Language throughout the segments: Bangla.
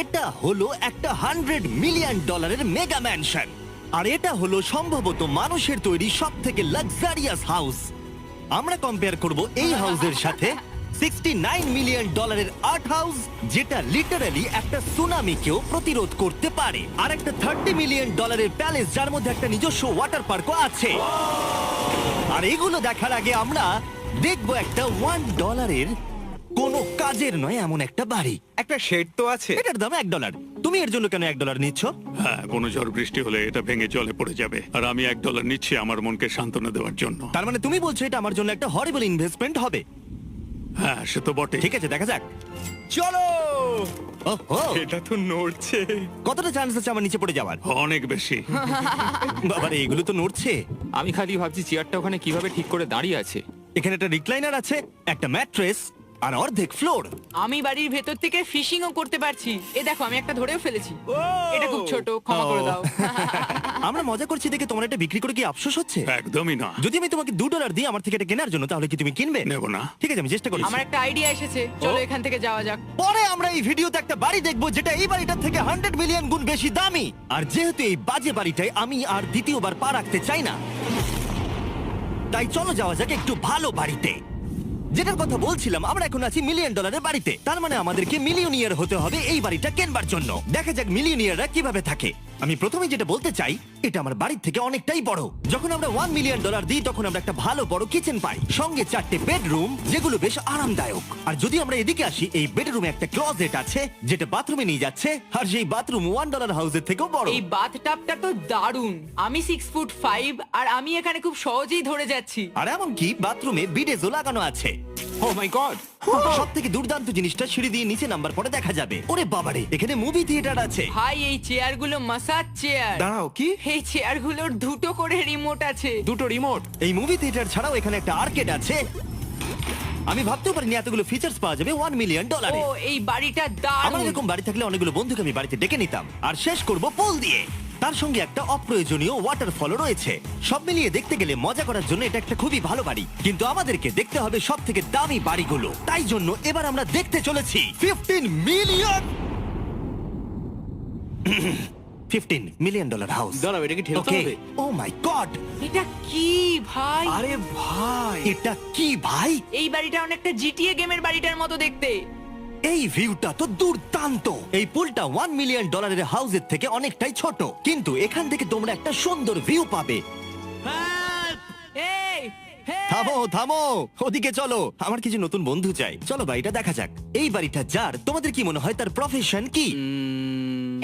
এটা হলো একটা হান্ড্রেড মিলিয়ন ডলারের মেগা ম্যানশন আর এটা হলো সম্ভবত মানুষের তৈরি সব থেকে লাক্সারিয়াস হাউস আমরা কম্পেয়ার করব এই হাউসের সাথে সিক্সটি নাইন মিলিয়ন ডলারের আর্ট হাউস যেটা লিটারালি একটা সুনামিকেও প্রতিরোধ করতে পারে। আর একটা থার্টি মিলিয়ন ডলারের প্যালেস যার মধ্যে একটা নিজস্ব ওয়াটার পার্কও আছে। আর এগুলো দেখার আগে আমরা দেখব একটা ওয়ান ডলারের কোনো কাজের নয় এমন একটা বাড়ি। একটা শেড তো আছে। এটার দাম এক ডলার। তুমি এর জন্য কেন এক ডলার নিচ্ছ? হ্যাঁ কোনো ঝড় বৃষ্টি হলে এটা ভেঙে জলে পড়ে যাবে। আর আমি এক ডলার নিচ্ছি আমার মনকে সান্ত্বনা দেওয়ার জন্য। তার মানে তুমি বলছো এটা আমার জন্য একটা হরিবল ইনভেস্টমেন্ট হবে? হ্যাঁ সে তো বটে ঠিক আছে দেখা যাক। চলো! ওহো! এটা তো নড়ছে। কতটা চান্স আছে আমার নিচে পড়ে যাওয়ার? অনেক বেশি। বাবারে এগুলো তো নড়ছে। আমি খালি ভাবছি চেয়ারটা ওখানে কীভাবে ঠিক করে দাঁড়িয়ে আছে। এখানে একটা রিক্লাইনার আছে একটা ম্যাট্রেস আর অর্ধেক ফ্লোর আমি বাড়ির ভেতর থেকে ফিশিংও করতে পারছি। এ দেখো আমি একটা ধরেও ফেলেছি। এটা খুব ছোট ক্ষমা করে দাও। আমরা মজা করছি দেখে তোমার এটা বিক্রি করে কি আফসোস হচ্ছে? একদমই না। যদি আমি তোমাকে দু ডলার দিই আমার থেকে এটা কেনার জন্য তাহলে কি তুমি কিনবে? নেব না। ঠিক আছে আমি চেষ্টা করি আমার একটা আইডিয়া এসেছে। চলো এখান থেকে যাওয়া যাক। পরে আমরা এই ভিডিওতে একটা বাড়ি দেখব যেটা এই বাড়িটার থেকে হান্ড্রেড মিলিয়ন গুণ বেশি দামি। আর যেহেতু এই বাজে বাড়িটায় আমি আর দ্বিতীয়বার পা রাখতে চাই না তাই চলো যাওয়া যাক একটু ভালো বাড়িতে। যেটার কথা বলছিলাম আমরা এখন আছি মিলিয়ন ডলারের বাড়িতে। তার মানে আমাদেরকে মিলিয়নিয়ার হতে হবে এই বাড়িটা কেনবার জন্য। দেখা যাক মিলিয়নিয়াররা কীভাবে থাকে। আমি প্রথমে যেটা বলতে চাই এটা আমার বাড়ির থেকে অনেকটাই বড়। যখন আমরা ওয়ান মিলিয়ন ডলার দিই তখন আমরা একটা ভালো বড় কিচেন পাই। সঙ্গে চারটে বেডরুম যেগুলো বেশ আরামদায়ক। আর যদি আমরা এদিকে আসি এই বেডরুমে একটা ক্লজেট আছে যেটা বাথরুমে নিয়ে যাচ্ছে আর সেই বাথরুম ওয়ান ডলার হাউসের থেকেও বড়। এই বাথটাবটা তো দারুণ। আমি সিক্স ফুট ফাইভ আর আমি এখানে খুব সহজেই ধরে যাচ্ছি। আর এমনকি বাথরুমে বিডেজও লাগানো আছে। ও মাই গড সব থেকে দুর্দান্ত জিনিসটা সিঁড়ি দিয়ে নিচে নাম্বার পরে দেখা যাবে। ওরে বাবারে এখানে মুভি থিয়েটার আছে। ভাই এই চেয়ারগুলো মাসাজ চেয়ার দাঁড়াও কি? এই চেয়ারগুলোর দুটো করে রিমোট আছে। দুটো রিমোট এই মুভি থিয়েটার ছাড়াও এখানে একটা আর্কেড আছে। আমি ভাবতেও পারিনি এতগুলো ফিচার্স পাওয়া যাবে ওয়ান মিলিয়ন ও এই বাড়িটা আমার দারুণ এরকম বাড়ি থাকলে অনেকগুলো বন্ধুকে আমি বাড়িতে ডেকে নিতাম। আর শেষ করব পুল দিয়ে। তার সঙ্গে একটা অপ্রয়োজনীয় ওয়াটারফলও রয়েছে। সব মিলিয়ে দেখতে গেলে মজা করার জন্য এটা একটা খুবই ভালো বাড়ি। কিন্তু আমাদেরকে দেখতে হবে সব থেকে দামি বাড়িগুলো। তাই জন্য এবার আমরা দেখতে চলেছি fifteen million fifteen million dollar house দাঁড়াও এটা কি ঠেলতে হবে? ও মাই গড এটা কি ভাই? আরে ভাই! এটা কি ভাই? এই বাড়িটা অনেকটা জিটিএ গেমের বাড়িটার মতো দেখতে। এই ভিউটা তো দুর্দান্ত। এই পুলটা ওয়ান মিলিয়ন ডলারের হাউসের থেকে অনেকটাই ছোট। কিন্তু এখান থেকে তোমরা একটা সুন্দর ভিউ পাবে। এই থামো থামো! ওদিকে চলো। আমার কিছু নতুন বন্ধু চাই। চলো বাড়িটা দেখা যাক। এই বাড়িটা যার তোমাদের কি মনে হয় তার প্রফেশন কি?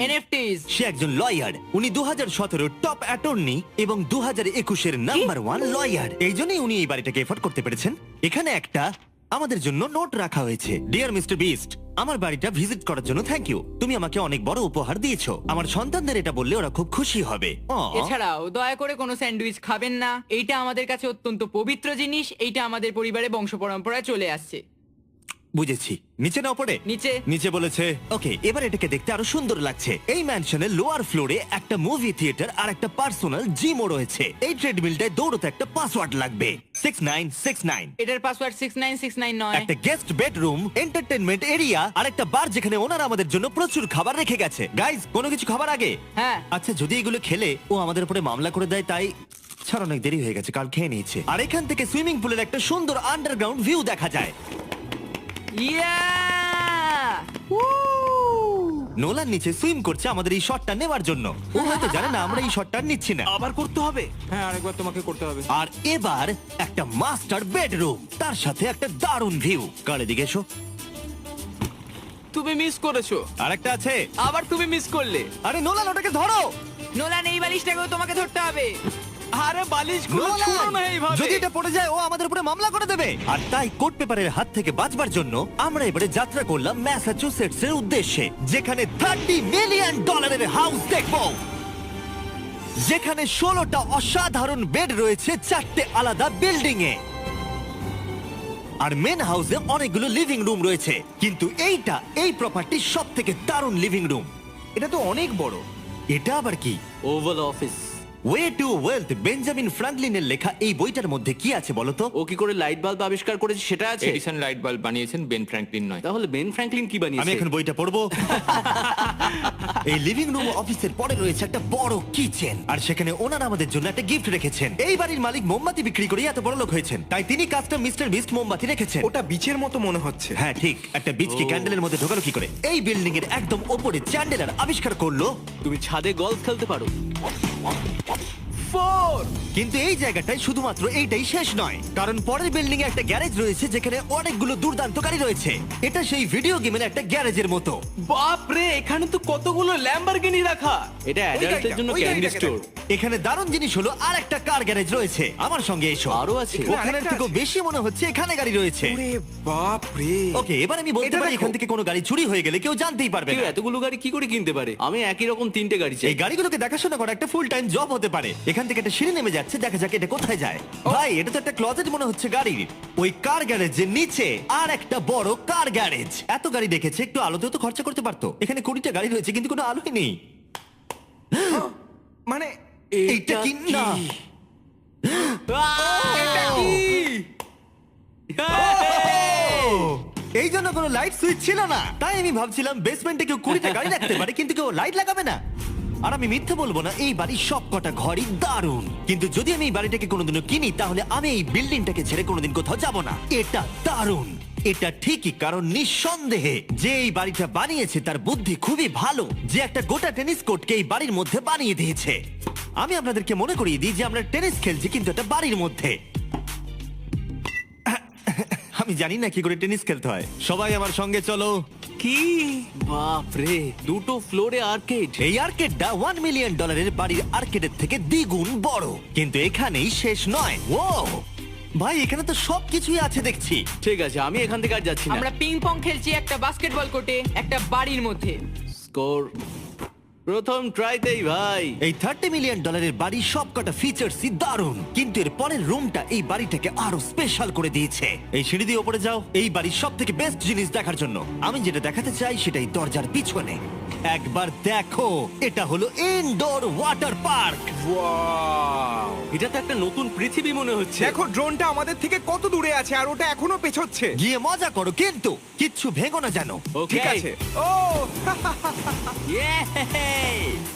এনএফটিস সে একজন লয়ার উনি দু হাজার সতেরো টপ অ্যাটর্নি এবং দু হাজার একুশের নাম্বার ওয়ান লয়ার এই জন্যই উনি এই বাড়িটাকে এফোর্ড করতে পেরেছেন। এখানে একটা আমাদের জন্য নোট রাখা হয়েছে। ডিয়ার মিস্টার বিস্ট আমার বাড়িটা ভিজিট করার জন্য থ্যাংক ইউ তুমি আমাকে অনেক বড় উপহার দিয়েছ। আমার সন্তানদের এটা বললে ওরা খুব খুশি হবে। Aw. এছাড়াও দয়া করে কোনো স্যান্ডউইচ খাবেন না। এইটা আমাদের কাছে অত্যন্ত পবিত্র জিনিস। এইটা আমাদের পরিবারে বংশ পরম্পরায় চলে আসছে। বুঝেছি। নিচে না পড়ে নিচে। নিচে বলেছে। ওকে এবার এটাকে দেখতে আরও সুন্দর লাগছে। এই ম্যানশনের লোয়ার ফ্লোরে একটা মুভি থিয়েটার আর একটা পার্সোনাল জিমও রয়েছে। এই ট্রেডমিলটায় দৌড়তে একটা পাসওয়ার্ড লাগবে। সিক্স নাইন সিক্স নাইন এটার password six nine six nine নয়। একটা গেস্ট বেডরুম এন্টারটেনমেন্ট এরিয়া আর একটা বার যেখানে ওনারা আমাদের জন্য প্রচুর খাবার রেখে গেছে। গাইজ কোনো কিছু খাবার আগে? হ্যাঁ। আচ্ছা যদি এগুলো খেলে ও আমাদের উপরে মামলা করে দেয় তাই ছাড় অনেক দেরি হয়ে গেছে কাল খেয়ে নিয়েছে। আর এখান থেকে সুইমিং পুলের একটা সুন্দর আন্ডারগ্রাউন্ড ভিউ দেখা যায়। ইয়া নোলার নিচে সুইম করছে আমাদের এই শটটা নেওয়ার জন্য। ও হয়তো জানে না আমরা এই শটটা নিচ্ছি না। আবার করতে হবে? হ্যাঁ আরেকবার তোমাকে করতে হবে। আর এবার একটা মাস্টার বেডরুম তার সাথে একটা দারুণ ভিউ কালে দিকে এসো। তুমি মিস করেছ। আর একটা আছে। আবার তুমি মিস করলে। আরে নোলান ওটাকে ধরো। নোলান এই বালিশটাকেও তোমাকে ধরতে হবে। আরে বালিশগুলো নোলান! ছুঁড়ো না এইভাবে। যদি এটা পড়ে যায় ও আমাদের উপরে মামলা করে দেবে। আর তাই কোর্ট পেপারের হাত থেকে বাঁচবার জন্য আমরা এবারে যাত্রা করলাম ম্যাসাচুসেটস এর উদ্দেশ্যে যেখানে থার্টি মিলিয়ন ডলারের হাউস দেখব। যেখানে ষোলোটা অসাধারণ বেড রয়েছে চারটে আলাদা বিল্ডিং এ আর মেন হাউসে অনেকগুলো লিভিং রুম রয়েছে। কিন্তু এইটা এই প্রপার্টির সব থেকে দারুণ লিভিং রুম এটা তো অনেক বড়। এটা আবার কি? Oval Office way to wealth Benjamin ফ্রাঙ্কলিনের লেখা এই বইটার মধ্যে কি আছে বলো তো ও কি করে লাইট বাল্ব আবিষ্কার করেছে সেটা আছে? এডিসন লাইট বাল্ব বানিয়েছেন বেন ফ্র্যাঙ্কলিন নয়। তাহলে বেন ফ্র্যাঙ্কলিন কি আমি বানিয়েছে এখন বইটা পড়ব। এই লিভিং রুম অফিসের পরে রয়েছে একটা বড় কিচেন আর সেখানে ওনারা আমাদের জন্য একটা গিফট রেখেছেন। এই বাড়ির মালিক মোমবাতি বিক্রি করে এত বড় লোক হয়েছেন। তাই তিনি কাজটা মিস্টার বিস্ট মোমবাতি রেখেছেন। ওটা বিচের মতো মনে হচ্ছে। হ্যাঁ ঠিক। একটা বীজ কি ক্যান্ডেলের মধ্যে ঢোকালো কি করে? এই বিল্ডিং এর একদম ওপরে চ্যান্ডেলার আবিষ্কার করল। তুমি ছাদে গলফ খেলতে পারো। Thank you. ফোর। কিন্তু এই জায়গাটায় শুধুমাত্র এইটাই শেষ নয় কারণ পরের বিল্ডিং এ একটা গ্যারেজ রয়েছে যেখানে অনেকগুলো দুর্দান্ত গাড়ি রয়েছে। এটা সেই ভিডিও গেমের একটা গ্যারেজের মতো। বাপ রে এখানে তো কতগুলো ল্যাম্বরগিনি রাখা। এটা অ্যাডাল্টদের জন্য ওই ক্যান্ডি স্টোর এখানে দারুণ জিনিস হলো আর একটা কার গ্যারেজ রয়েছে। আমার সঙ্গে এসো। আরও আছে। ওখানে আরেকটা থেকেও বেশি মনে হচ্ছে এখানে গাড়ি রয়েছে। ওরে বাপ রে ওকে এবার আমি বলতে এটা পারি দেখো। এখান থেকে কোনো গাড়ি চুরি হয়ে গেলে কেউ জানতেই পারবে কেউ না। এতগুলো গাড়ি কি করে কিনতে পারে? আমি একই রকম তিনটে গাড়ি চাই। এই গাড়িগুলোকে দেখাশোনা করা একটা ফুল টাইম জব হতে পারে। এখান থেকে একটা সিঁড়ি নেমে যাচ্ছে দেখা যাক এটা কোথায় যায়। ভাই এটা তো একটা ক্লজেট মনে হচ্ছে গাড়ির। ওই কার গ্যারেজের নিচে আর একটা বড় কার গ্যারেজ এত গাড়ি দেখেছে একটু আলোতেও তো খরচা করতে পারতো। এখানে কুড়িটা গাড়ি রয়েছে কিন্তু কোনো আলোই নেই। মানে এইটা কি? না এই জন্য কোনো লাইট সুইচ ছিল না। তাই আমি ভাবছিলাম বেসমেন্টে কেউ কুড়িটা গাড়ি রাখতে পারে কিন্তু কেউ লাইট লাগাবে না। আর আমি মিথ্যে বলব না, এই বাড়ির সব কটা ঘরই দারুণ। কিন্তু যদি আমি এই বাড়িটাকে কোনোদিনও কিনি, তাহলে আমি এই বিল্ডিংটাকে ছেড়ে কোনোদিন কোথাও যাব না। এটা দারুণ। এটা ঠিকই, কারণ নিঃসন্দেহে যে এই বাড়িটা বানিয়েছে, তার বুদ্ধি খুবই ভালো। যে একটা গোটা টেনিস কোর্টকে এই বাড়ির মধ্যে বানিয়ে দিয়েছে। আমি আপনাদেরকে মনে করিয়ে দিই যে আমরা টেনিস খেলছি, কিন্তু এটা বাড়ির মধ্যে। আমি জানি না কি করে টেনিস খেলতে হয়। সবাই আমার সঙ্গে চলো। কি? বাপরে দুটো ফ্লোরে আর্কেড এই আর্কেডটা ওয়ান মিলিয়ন ডলারের বাড়ির আর্কেডের থেকে দ্বিগুণ বড়। কিন্তু এখানেই শেষ নয়। ও ভাই এখানে তো সবকিছুই আছে দেখছি। ঠিক আছে আমি এখান থেকে আর যাচ্ছি না। আমরা পিং পং খেলছি একটা বাস্কেটবল কোর্টে একটা বাড়ির মধ্যে। স্কোর প্রথম ট্রাইতেই ভাই। এই থার্টি মিলিয়ন ডলারের বাড়ি সবকটা ফিচার্সই দারুণ। কিন্তু এর পরের রুমটা এই বাড়িটাকে আরও স্পেশাল করে দিয়েছে। এই সিঁড়ি দিয়ে ওপরে যাও। এই বাড়ির সব থেকে বেস্ট জিনিস দেখার জন্য। আমি যেটা দেখাতে চাই সেটাই দরজার পিছনে। একবার দেখো এটা হলো ইনডোর ওয়াটার পার্ক এটা তো একটা নতুন পৃথিবী মনে হচ্ছে। দেখো ড্রোনটা আমাদের থেকে কত দূরে আছে আর ওটা এখনও পেছচ্ছে। গিয়ে মজা করো কিন্তু কিচ্ছু ভেঙো না জানো ঠিক আছে। ও!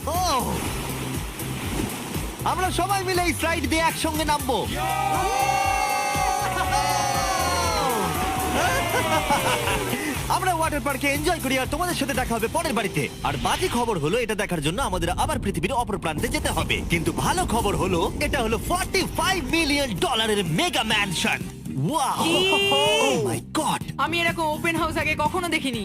ও! আমরা সবাই মিলে এই স্লাইড দিয়ে একসঙ্গে নামবো। আমরা ওয়াটার পার্কে এনজয় করি আর তোমাদের সাথে দেখা হবে পরের বাড়িতে। আর বাজে খবর হলো এটা দেখার জন্য আমাদের আবার পৃথিবীর অপর প্রান্তে যেতে হবে। কিন্তু ভালো খবর হলো এটা হলো 45 মিলিয়ন ডলারের mega mansion wow oh my god আমি এরকম ওপেন হাউস আগে কখনো দেখিনি।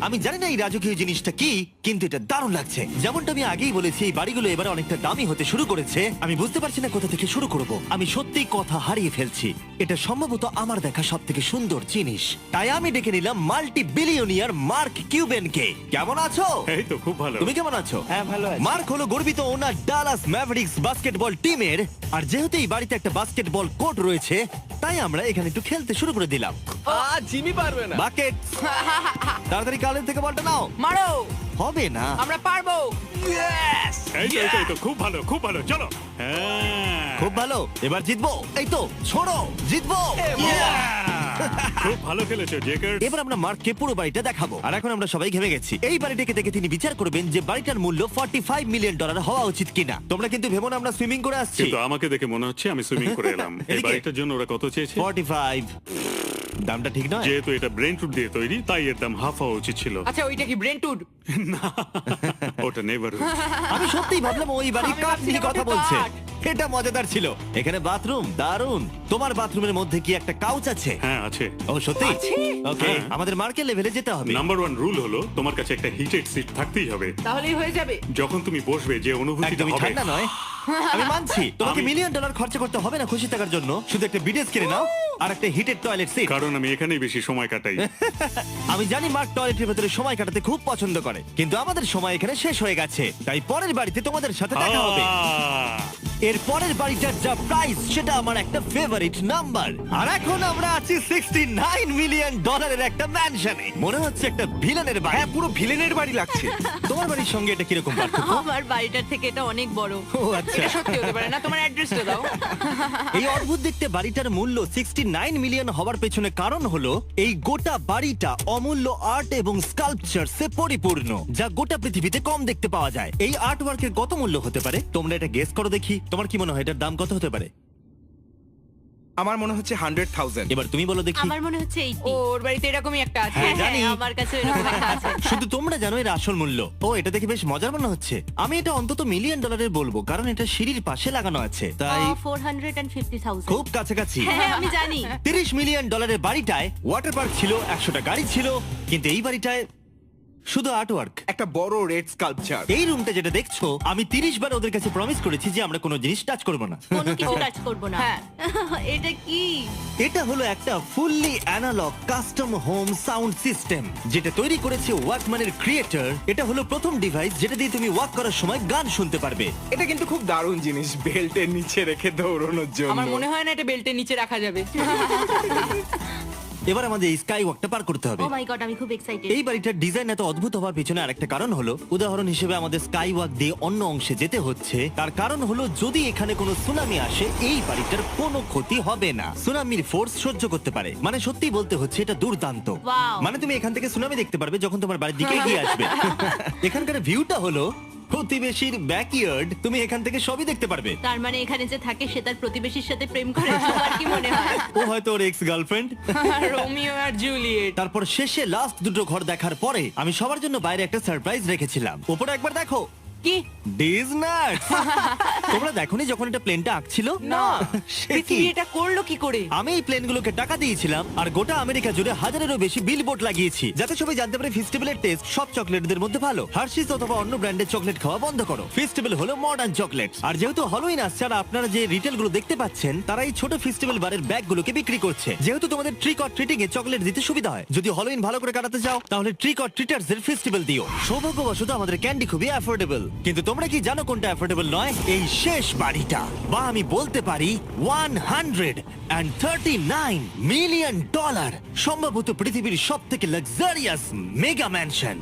আমি জানি না এই রাজকীয় জিনিসটা কি কিন্তু এটা দারুণ লাগছে। যেমনটা আমি আগেই বলেছি এই বাড়িগুলো এবার অনেকটা দামি হতে শুরু করেছে। আমি বুঝতে পারছি না কোথা থেকে শুরু করব। আমি সত্যিই কথা হারিয়ে ফেলছি। এটা সম্ভবত আমার দেখা সব থেকে সুন্দর জিনিস। তাই আমি ডেকে নিলাম মাল্টি বিলিয়নিয়ার মার্ক কিউবেনকে। কেমন আছো? এই তো খুব ভালো। তুমি কেমন আছো? হ্যাঁ ভালো আছে। মার্ক হলো গর্বিত ওনার ডালাস ম্যাভরিক্স বাস্কেটবল টিমের। আর যেহেতু এই বাড়িতে একটা বাস্কেটবল কোর্ট রয়েছে তাই আমরা এখানে একটু খেলতে শুরু করে দিলাম। আ জিমি পারবে না। বাকেট! তাড়াতাড়ি কালের থেকে বলটা নাও। মারো। হবে না। আমরা পারব। এই তো, এই তো, এই তো খুব ভালো খুব ভালো চলো। হ্যাঁ। খুব ভালো। এবার জিতবো। এই তো ছোড়ো জিতবো। খুব ভালো খেলেছো জেকার এবার আমরা মার্ককে পুরো বাড়িটা দেখাবো। আর এখন আমরা সবাই ঘেমে গেছি। এই বাড়িটাকে দেখে তিনি বিচার করবেন যে বাড়িটার মূল্য 45 মিলিয়ন ডলার হওয়া উচিত কিনা। তোমরা কিন্তু ভেবো না আমরা সুইমিং করে আসছি। কিন্তু আমাকে দেখে মনে হচ্ছে আমি সুইমিং করে এলাম। এই এদিকে। বাড়িটার জন্য ওরা কত চেয়েছে? 45 দামটা ঠিক নয়? যেহেতু এটা ব্রেন টুট দিয়ে তৈরি তাই এর দাম হাফ হওয়া উচিত ছিল। আচ্ছা ওইটা কি ব্রেন্টুড ওটা নেভার আমি সত্যিই ভাবলাম ওই বাড়ির আমি কাঠ নিয়ে কথা বলছে। এটা মজাদার ছিল। এখানে বাথরুম দারুণ তোমার বাথরুমের মধ্যে কি একটা কাউচ আছে? হ্যাঁ আছে। ও সত্যি? ওকে হ্যাঁ। আমাদের মার্কেট লেভেলে যেতে হবে। নাম্বার ওয়ান রুল হলো তোমার কাছে একটা হিটেড সিট থাকতেই হবে। তাহলেই হয়ে যাবে। যখন তুমি বসবে যে অনুভূতিটা একদমই হবে। ঠান্ডা নয়। আমি মানছি। তোমাকে মিলিয়ন ডলার খরচা করতে হবে না খুশি থাকার জন্য? শুধু একটা বিডেস কিনে নাও। আর একটা হিটেড টয়লেট সিট কারণ আমি এখানেই বেশি সময় কাটাই। আমি জানি মার্ক টয়লেটের ভেতরে সময় কাটাতে খুব পছন্দ করে কিন্তু আমাদের সময় এখানে শেষ হয়ে গেছে তাই পরের বাড়িতে তোমাদের সাথে দেখা হবে। আহ! এর পরের বাড়িটার যা প্রাইস সেটা আমার একটা ফেভারিট নাম্বার আর এখন আমরা আছি 69 মিলিয়ন ডলারের একটা ম্যানশনে মনে হচ্ছে একটা ভিলেনের বাড়ি। হ্যাঁ পুরো ভিলেনের বাড়ি লাগছে। তোমার বাড়ির সঙ্গে এটা কীরকম পার্থক্য? আমার বাড়িটার থেকে এটা অনেক বড়। ও আচ্ছা। এটা সত্যি হতে পারে না তোমার অ্যাড্রেসটা দাও। এই অদ্ভুত দেখতে বাড়িটার মূল্য 69 মিলিয়ন হওয়ার পেছনে কারণ হলো এই গোটা বাড়িটা অমূল্য আর্ট এবং স্কাল্পচারসে পরিপূর্ণ যা গোটা পৃথিবীতে কম দেখতে পাওয়া যায়। এই আর্ট ওয়ার্কের কত মূল্য হতে পারে? তোমরা এটা গেস করো দেখি। তোমার কি মনে হয় এটার দাম কত হতে পারে? আমার মনে হচ্ছে হান্ড্রেড থাউজেন্ড। এবার তুমি বলো দেখি। আমার মনে হচ্ছে এইটি ওর বাড়িতে এরকমই একটা আছে। হ্যাঁ, জানি। আমার কাছে এরকম একটা আছে। শুধু তোমরা জানো এর আসল মূল্য। ও এটা দেখে বেশ মজার মনে হচ্ছে। আমি এটা অন্তত মিলিয়ন ডলারের বলব কারণ এটা সিঁড়ির পাশে লাগানো আছে। তাই four hundred and fifty thousand খুব কাছাকাছি। হ্যাঁ আমি জানি। তিরিশ মিলিয়ন ডলারের বাড়িটায় ওয়াটার পার্ক ছিল একশোটা গাড়ি ছিল কিন্তু এই বাড়িটায় শুধু আর্ট ওয়ার্ক একটা বড় রেড স্কাল্পচার এই রুমটা যেটা দেখছ আমি তিরিশ বার ওদের কাছে প্রমিস করেছি যে আমরা কোনো জিনিস টাচ করব না। কোনো কিছু টাচ করব না। হ্যাঁ। এটা কি? এটা হলো একটা fully analogue custom home sound system যেটা তৈরি করেছে ওয়াকম্যানের ক্রিয়েটর এটা হলো প্রথম ডিভাইস যেটা দিয়ে তুমি ওয়াক করার সময় গান শুনতে পারবে। এটা কিন্তু খুব দারুণ জিনিস বেল্টের নিচে রেখে দৌড়ানোর জন্য। আমার মনে হয় না এটা বেল্টের নিচে রাখা যাবে। এবার আমাদের এই স্কাই ওয়াকটা পার করতে হবে। ও মাই গড আমি খুব এক্সাইটেড এই বাড়িটার ডিজাইন এত অদ্ভুত হওয়ার পিছনে আরেকটা কারণ হলো উদাহরণ হিসেবে আমাদের স্কাই ওয়াক দিয়ে অন্য অংশে যেতে হচ্ছে। তার কারণ হলো যদি এখানে কোনো সুনামি আসে এই বাড়িটার কোনো ক্ষতি হবে না। সুনামির ফোর্স সহ্য করতে পারে। মানে সত্যি বলতে হচ্ছে এটা দুর্দান্ত। Wow. মানে তুমি এখান থেকে সুনামি দেখতে পারবে যখন তোমার বাড়ির দিকে এগিয়ে আসবে। এখানকার ভিউটা হলো প্রতিবেশীর ব্যাকইয়ার্ড তুমি এখান থেকে সবই দেখতে পারবে। তার মানে এখানে যে থাকে সে তার প্রতিবেশীর সাথে প্রেম করে সবার কি মনে হয়? ও হয়তো ওর এক্স গার্লফ্রেন্ড রোমিও আর জুলিয়েট। তারপর শেষে লাস্ট দুটো ঘর দেখার পরে আমি সবার জন্য বাইরে একটা সারপ্রাইজ রেখেছিলাম। উপরে একবার দেখো। কি? ডিজনাট তোমরা দেখোনি যখন এটা প্লেনটা আঁকছিল? না সে কি? পৃথিবী এটা করল কি করে? আমি এই প্লেনগুলোকে টাকা দিয়েছিলাম আর গোটা আমেরিকা জুড়ে হাজারেরও বেশি বিলবোর্ড লাগিয়েছি। যাতে সবাই জানতে পারে ফেস্টিভ্যালের টেস্ট সব চকলেটদের মধ্যে ভালো। হার্শিস অথবা অন্য ব্র্যান্ডের চকলেট খাওয়া বন্ধ করো। ফেস্টিভ্যাল হলো মডার্ন চকলেট আর যেহেতু হলোইন আসছে আর আপনারা যে রিটেলগুলো দেখতে পাচ্ছেন তারা এই ছোট ফেস্টিভ্যাল বারের ব্যাগগুলোকে বিক্রি করছে। যেহেতু তোমাদের ট্রিক অর ট্রিটিং এ চকলেট দিতে সুবিধা হয়। যদি হলোইন ভালো করে কাটাতে চাও তাহলে ট্রিক অর ট্রিটার্স এর ফেস্টিভ্যাল দিও। সৌভাগ্যবশত আমাদের ক্যান্ডি খুবই অ্যাফোর্ডেবল কিন্তু তোমরা কি জানো কোনটা অ্যাফোর্ডেবল নয়? এই শেষ বাড়িটা। বা আমি বলতে পারি one hundred and thirty nine million dollar সম্ভবত পৃথিবীর সব থেকে লাক্সারিয়াস মেগা ম্যানশন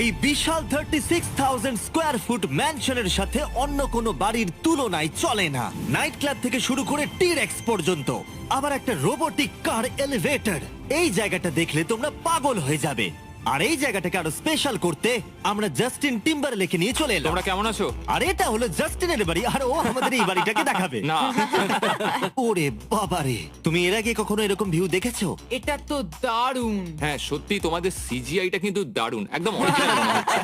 এই বিশাল thirty six thousand square foot ম্যানশনের সাথে অন্য কোনো বাড়ির তুলনায় চলে না। নাইট ক্লাব থেকে শুরু করে টিরেক্স পর্যন্ত। আবার একটা রোবোটিক কার এলিভেটর এই জায়গাটা দেখলে তোমরা পাগল হয়ে যাবে। আর এই জায়গাটাকে আরও স্পেশাল করতে আমরা জাস্টিন টিম্বার লেখে নিয়ে চলে এলাম। তোমরা কেমন আছো? আর এটা হলো জাস্টিনের বাড়ি আর ও আমাদের এই বাড়িটাকে দেখাবে। না। ওরে বাবারে তুমি এর আগে কখনো এরকম ভিউ দেখেছ? এটা তো দারুণ। হ্যাঁ সত্যি তোমাদের সিজিআইটা কিন্তু দারুণ একদম original মনে হচ্ছে।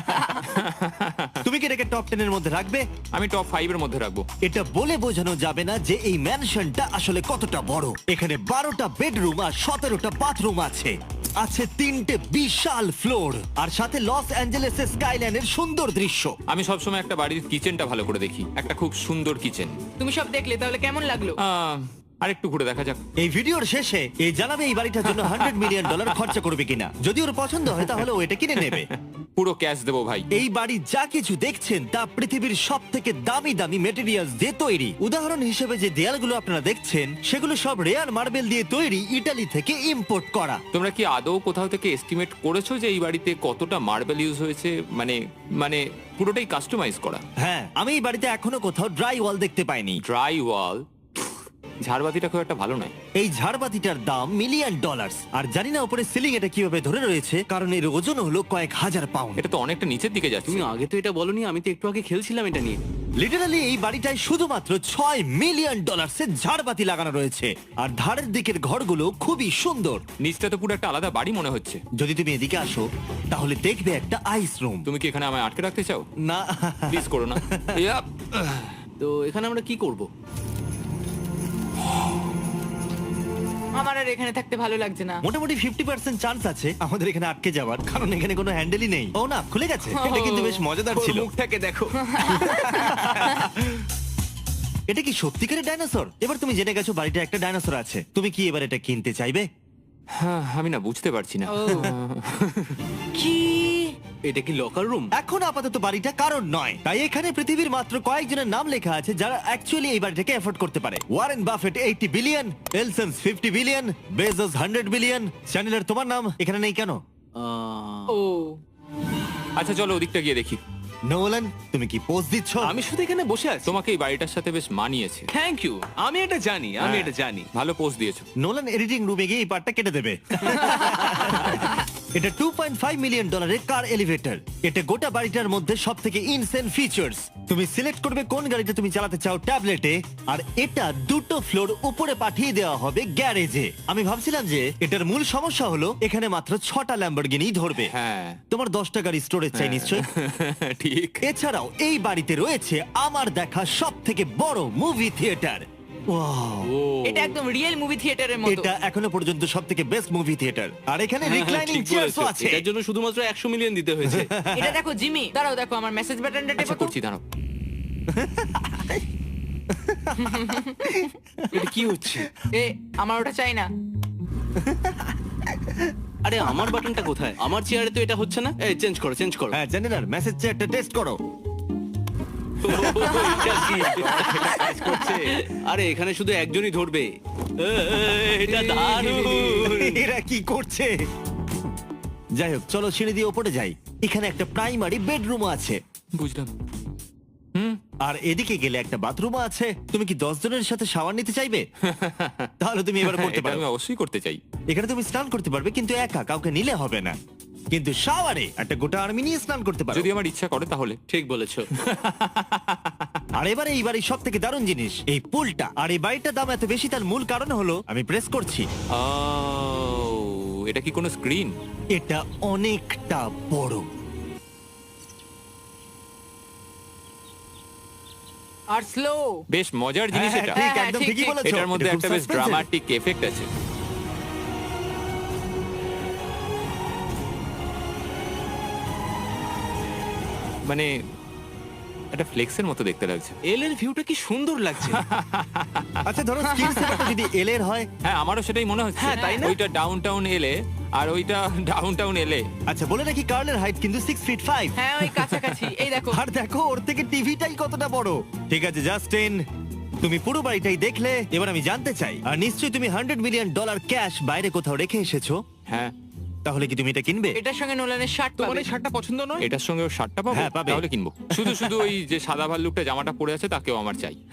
তুমি কি এটাকে টপ টেনের মধ্যে রাখবে? আমি টপ ফাইভ এর মধ্যে রাখব। এটা বলে বোঝানো যাবে না যে এই ম্যানশনটা আসলে কতটা বড়। এখানে বারোটা বেডরুম আর সতেরোটা বাথরুম আছে। আছে তিনটে বিশাল ফ্লোর আর সাথে লস অ্যাঞ্জেলেসের স্কাইল্যান্ডের সুন্দর দৃশ্য। আমি সবসময় একটা বাড়ির কিচেনটা ভালো করে দেখি। একটা খুব সুন্দর কিচেন। তুমি সব দেখলে তাহলে কেমন লাগল? আর একটু ঘুরে দেখা যাক। এই ভিডিওর শেষে এই জানাবে এই বাড়িটার জন্য হান্ড্রেড মিলিয়ন ডলার খরচা করবে কিনা। যদি ওর পছন্দ হয় তাহলে ও এটা কিনে নেবে। পুরো ক্যাশ দেবো ভাই। এই বাড়ি যা কিছু দেখছেন তা পৃথিবীর সব থেকে দামি দামি মেটেরিয়ালস দিয়ে তৈরি। উদাহরণ হিসেবে যে দেয়ালগুলো আপনারা দেখছেন সেগুলো সব রেয়ার মার্বেল দিয়ে তৈরি ইটালি থেকে ইম্পোর্ট করা। তোমরা কি আদৌ কোথাও থেকে এস্টিমেট করেছ যে এই বাড়িতে কতটা মার্বেল ইউজ হয়েছে? মানে মানে পুরোটাই কাস্টমাইজ করা। হ্যাঁ আমি এই বাড়িতে এখনও কোথাও ড্রাই ওয়াল দেখতে পাইনি। ড্রাই ওয়াল ঝাড়বাতিটা খুব একটা ভালো নয়। এই ঝাড়বাতিটার দাম মিলিয়ন ডলার আর জানি না উপরে সিলিং এটা কীভাবে ধরে রয়েছে কারণ এর ওজন হলো কয়েক হাজার পাউন্ড। এটা তো অনেকটা নিচের দিকে যাচ্ছে। তুমি আগে তো এটা বলনি আমি তো একটু আগে খেলছিলাম এটা নিয়ে। লিটারালি এই বাড়িটায় শুধুমাত্র ছয় মিলিয়ন ডলার্সের ঝাড়বাতি লাগানো রয়েছে। আর ধারের দিকের ঘরগুলো খুবই সুন্দর। নিচটা তো পুরো একটা আলাদা বাড়ি মনে হচ্ছে। যদি তুমি এদিকে আসো তাহলে দেখবে একটা আইস রুম তুমি কি এখানে আমায় আটকে রাখতে চাও? না। প্লিজ করো না। তো এখানে আমরা কি করব? আমার আর এখানে থাকতে ভালো লাগছে না। মোটামুটি ফিফটি পার্সেন্ট চান্স আছে আমাদের এখানে আটকে যাওয়ার কারণ এখানে কোনো হ্যান্ডেলই নেই। ও না খুলে গেছে। এটা কিন্তু বেশ মজাদার ওর ছিল। মুখটাকে দেখো। এটা কি সত্যিকারের ডাইনোসর এবার তুমি জেনে গেছো বাড়িটা একটা ডাইনোসর আছে। তুমি কি এবার এটা কিনতে চাইবে? হ্যাঁ, আমি না বুঝতে পারছি না। কি? এটা কি লকার রুম এখন আপাতত বাড়িটা কারণ নয়। তাই এখানে পৃথিবীর মাত্র কয়েকজনের নাম লেখা আছে যারা অ্যাকচুয়ালি এই বাড়িটাকে এফোর্ড করতে পারে। Warren Buffett eighty billion Ellison's fifty billion Bezos hundred billion চ্যানেলের তোমার নাম এখানে নেই কেন? ও। আচ্ছা চলো ওদিকটা গিয়ে দেখি। নোলান তুমি কি পোস্ট দিচ্ছ? আমি শুধু এখানে বসে আছি। তোমাকে এই বাড়িটার সাথে বেশ মানিয়েছে। থ্যাংক ইউ আমি এটা জানি আমি হ্যাঁ, এটা জানি। ভালো পোস্ট দিয়েছ। নোলান এডিটিং রুমে গিয়ে এই পার্টটা কেটে দেবে। এটা 2.5 মিলিয়ন ডলারের কার এলিভেটর এটা গোটা বাড়িটার মধ্যে সব থেকে ইনসেন ফিচার্স তুমি সিলেক্ট করবে কোন গাড়িটা তুমি চালাতে চাও ট্যাবলেটে আর এটা দুটো ফ্লোর উপরে পাঠিয়ে দেওয়া হবে গ্যারেজে। আমি ভাবছিলাম যে এটার মূল সমস্যা হলো এখানে মাত্র ছটা ল্যাম্বরগিনি ধরবে। হ্যাঁ। তোমার দশটা গাড়ি স্টোরেজ চাই নিশ্চয় ঠিক। এছাড়াও এই বাড়িতে রয়েছে আমার দেখা সব থেকে বড় মুভি থিয়েটার এটা একদম রিয়েল মুভি থিয়েটারের মতো। এটা এখনও পর্যন্ত সব থেকে বেস্ট মুভি থিয়েটার আর এখানে হ্যাঁ, হ্যাঁ, রিক্লাইনিং ঠিক আছে। এটার জন্য শুধুমাত্র একশো মিলিয়ন দিতে হয়েছে। এটা দেখো জিমি দাঁড়াও দেখো আমার মেসেজ বাটনটা আচ্ছা টেপো করছি দাঁড়াও। এটা কি হচ্ছে? এ আমার ওটা চাই না। আরে আমার বাটনটা কোথায়? আমার চেয়ারে তো এটা হচ্ছে না? এই চেঞ্জ করো চেঞ্জ করো। হ্যাঁ আর মেসেজ চেয়ারটা টেস্ট করো। এটা কি? কাজ করছে। আরে এখানে শুধু একজনই ধরবে। এ, এ, এটা দারুণ। এরা কি করছে? যাই হোক চলো সিঁড়ি দিয়ে ওপরে যাই। এখানে একটা প্রাইমারি বেডরুম আছে। বুঝলাম। আর এদিকে গেলে একটা বাথরুম আছে। তুমি কি দশ জনের সাথে শাওয়ার নিতে চাইবে? তাহলে তুমি এবার করতে এটা পারো। আমি অবশ্যই করতে চাই। এখানে তুমি স্নান করতে পারবে কিন্তু একা কাউকে নিলে হবে না। কিন্তু শাওয়ারে একটা গোটা আর্মি নিয়ে স্নান করতে পারো। যদি আমার ইচ্ছা করে তাহলে। ঠিক বলেছ। আর এবারে এই বাড়ির সব থেকে দারুণ জিনিস এই পুলটা। আর এই বাড়িটার দাম এত বেশি তার মূল কারণ হলো আমি প্রেস করছি। ও এটা কি কোনো স্ক্রিন এটা অনেকটা বড়। আর স্লো বেশ মজার জিনিস হ্যাঁ, এটা। ঠিক হ্যাঁ, একদম ঠিক, ঠিকই ঠিক। বলেছ। এটার মধ্যে এটা খুব একটা বেশ suspense-এর। ড্রামাটিক এফেক্ট আছে। মানে একটা ফ্লেক্সের মতো দেখতে লাগছে। এল এর ভিউটা কি সুন্দর লাগছে। আচ্ছা ধরো স্ক্রিন সেভারটা যদি এল এর হয়। হ্যাঁ আমারও সেটাই মনে হচ্ছে। হ্যাঁ, তাই না? ওইটা ডাউন টাউন এলে আর ওইটা ডাউন টাউন এলে আচ্ছা বলে নাকি কার্লের হাইট কিন্তু সিক্স ফিট ফাইভ হ্যাঁ ওই কাছাকাছি। এই দেখো। আর দেখো ওর থেকে টিভিটাই কতটা বড়। ঠিক আছে জাস্টিন তুমি পুরো বাড়িটাই দেখলে। এবার আমি জানতে চাই আর নিশ্চয়ই তুমি হান্ড্রেড মিলিয়ন ডলার ক্যাশ বাইরে কোথাও রেখে এসেছ? হ্যাঁ। তাহলে কি তুমি এটা কিনবে? এটার সঙ্গে নোলানের শার্ট তোমার পাবে। এই শার্টটা পছন্দ নয়? এটার সঙ্গে ওর শার্টটা পাবো? হ্যাঁ, পাবে। তাহলে কিনবো। শুধু শুধু ওই যে সাদা ভাল্লুকটা জামাটা পরে আছে তাকেও আমার চাই।